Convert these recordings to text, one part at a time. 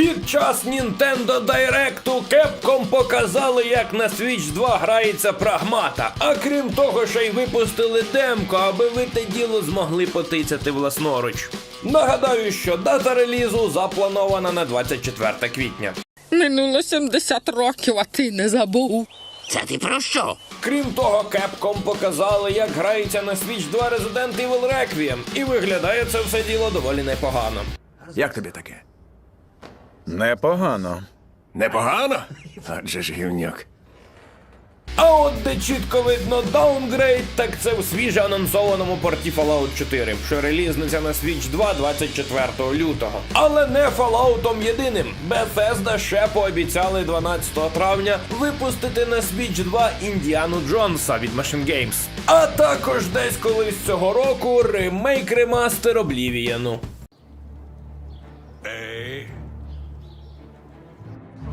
під час Nintendo Direct Capcom показали, як на Switch 2 грається прагмата. А крім того, ще й випустили демко, аби ви те діло змогли потицяти власноруч. Нагадаю, що дата релізу запланована на 24 квітня. Минуло 70 років, а ти не забув. Це ти про що? Крім того, Capcom показали, як грається на Switch 2 Resident Evil Requiem, і виглядає це все діло доволі непогано. Як тобі таке? Непогано. Непогано? Адже ж гівнюк. А от де чітко видно даунгрейд, так це в свіже анонсованому порті Fallout 4, що релізнеться на Switch 2 24 лютого. Але не Falloutом єдиним. Bethesda ще пообіцяли 12 травня випустити на Switch 2 Індіану Джонса від Machine Games. А також десь колись цього року ремейк ремастер Облівіану.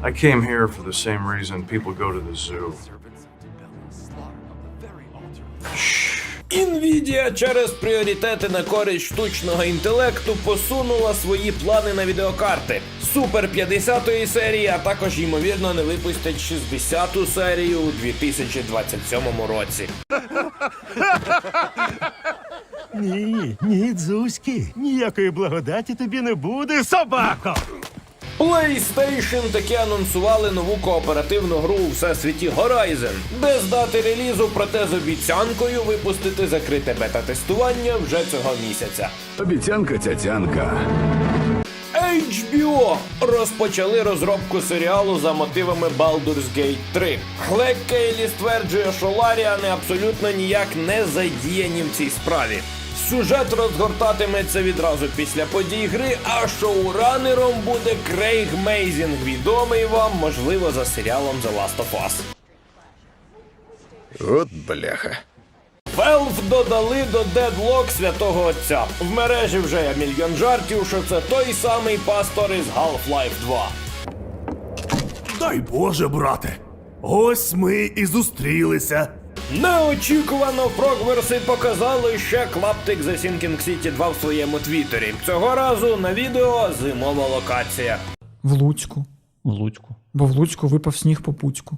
I came here for the same reason people go to the zoo. Nvidia через пріоритети на користь штучного інтелекту посунула свої плани на відеокарти. Супер 50-ї серії, а також ймовірно не випустять 60-ту серію у 2027 році. Ні, ні, Дзузьки, ніякої благодаті тобі не буде, собако! PlayStation таки анонсували нову кооперативну гру у всесвіті Horizon, без дати релізу, проте з обіцянкою випустити закрите бета-тестування вже цього місяця. Обіцянка цяцянка. HBO розпочали розробку серіалу за мотивами Baldur's Gate 3. Глек Кейлі стверджує, що Ларіани абсолютно ніяк не задіяні в цій справі. Сюжет розгортатиметься відразу після подій гри, а шоуранером буде Крейг Мейзінг, відомий вам, можливо, за серіалом The Last of Us. От бляха. Valve додали до Deadlock святого отця. В мережі вже є мільйон жартів, що це той самий пастор із Half-Life 2. Дай Боже, брате! Ось ми і зустрілися. Неочікувано прогверси показали ще клаптик The Sinking City 2 в своєму твіттері. Цього разу на відео зимова локація. В Луцьку. В Луцьку. Бо в Луцьку випав сніг по Пуцьку.